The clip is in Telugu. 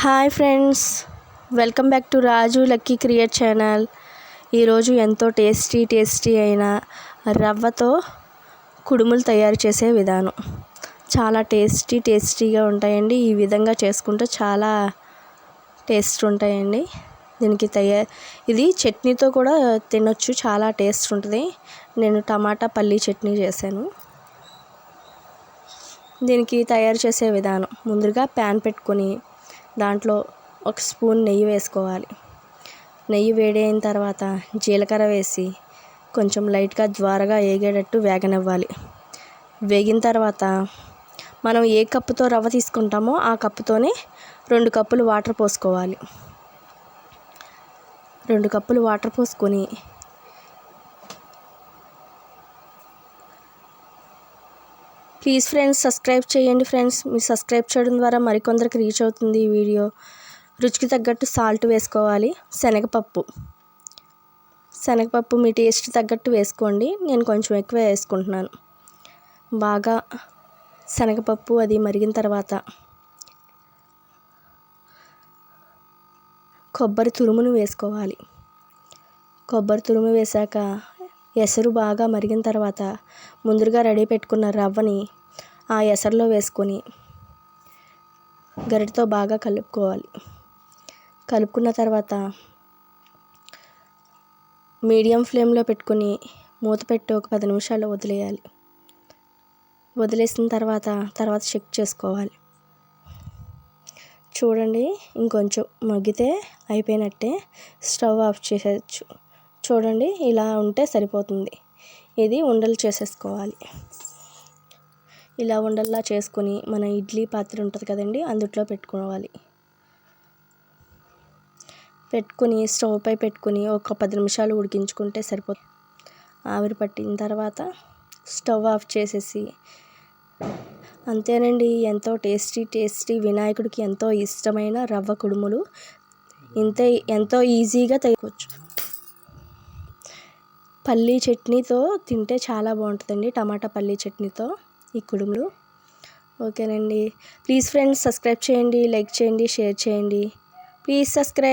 Hi friends welcome back to Raju lucky create channel. ఈరోజు ఎంతో టేస్టీ టేస్టీ అయిన రవ్వతో కుడుములు తయారు చేసే విధానం. చాలా టేస్టీ టేస్టీగా ఉంటాయండి. ఈ విధంగా చేసుకుంటే చాలా టేస్ట్ ఉంటాయండి. దీనికి తయారు ఇది చట్నీతో కూడా తినొచ్చు. చాలా టేస్ట్ ఉంటుంది. నేను టమాటా పల్లీ చట్నీ చేశాను. దీనికి తయారు చేసే విధానం. ముందుగా ప్యాన్ పెట్టుకొని దాంట్లో ఒక స్పూన్ నెయ్యి వేసుకోవాలి. నెయ్యి వేడైన తర్వాత జీలకర్ర వేసి కొంచెం లైట్గా ద్వారగా వేగేటట్టు వేగనివ్వాలి. వేగిన తర్వాత మనం ఏ కప్పుతో రవ్వ తీసుకుంటామో ఆ కప్పుతోనే రెండు కప్పులు వాటర్ పోసుకోవాలి. రెండు కప్పులు వాటర్ పోసుకొని ప్లీజ్ ఫ్రెండ్స్ సబ్స్క్రైబ్ చేయండి ఫ్రెండ్స్. మీరు సబ్స్క్రైబ్ చేయడం ద్వారా మరికొందరికి రీచ్ అవుతుంది ఈ వీడియో. రుచికి తగ్గట్టు సాల్ట్ వేసుకోవాలి. శనగపప్పు. శనగపప్పు మీ టేస్ట్ తగ్గట్టు వేసుకోండి. నేను కొంచెం ఎక్కువ వేసుకుంటున్నాను. బాగా శనగపప్పు అది మరిగిన తర్వాత కొబ్బరి తురుమును వేసుకోవాలి. కొబ్బరి తురుము వేశాక ఎసరు బాగా మరిగిన తర్వాత ముందుగా రెడీ పెట్టుకున్న రవ్వని ఆ ఎసరులో వేసుకొని గరిటతో బాగా కలుపుకోవాలి. కలుపుకున్న తర్వాత మీడియం ఫ్లేమ్లో పెట్టుకొని మూత పెట్టి ఒక పది నిమిషాలు వదిలేయాలి. వదిలేసిన తర్వాత తర్వాత చెక్ చేసుకోవాలి. చూడండి ఇంకొంచెం మగ్గితే అయిపోయినట్టే స్టవ్ ఆఫ్ చేసేయచ్చు. చూడండి ఇలా ఉంటే సరిపోతుంది. ఇది ఉండలు చేసేసుకోవాలి. ఇలా ఉండల్లా చేసుకొని మన ఇడ్లీ పాత్ర ఉంటుంది కదండి అందుట్లో పెట్టుకోవాలి. పెట్టుకుని స్టవ్ పై పెట్టుకుని ఒక పది నిమిషాలు ఉడికించుకుంటే సరిపోతుంది. ఆవిరి పట్టిన తర్వాత స్టవ్ ఆఫ్ చేసేసి అంతేనండి ఎంతో టేస్టీ టేస్టీ వినాయకుడికి ఎంతో ఇష్టమైన రవ్వ కుడుములు. ఇంతే ఎంతో ఈజీగా తయారుకోవచ్చు పల్లీ చట్నీతో తింటే చాలా బాగుంటుందండి టమాటా పల్లీ చట్నీతో ఈ కుడుములు. ఓకేనండి. ప్లీజ్ ఫ్రెండ్స్ సబ్స్క్రైబ్ చేయండి లైక్ చేయండి షేర్ చేయండి. Please subscribe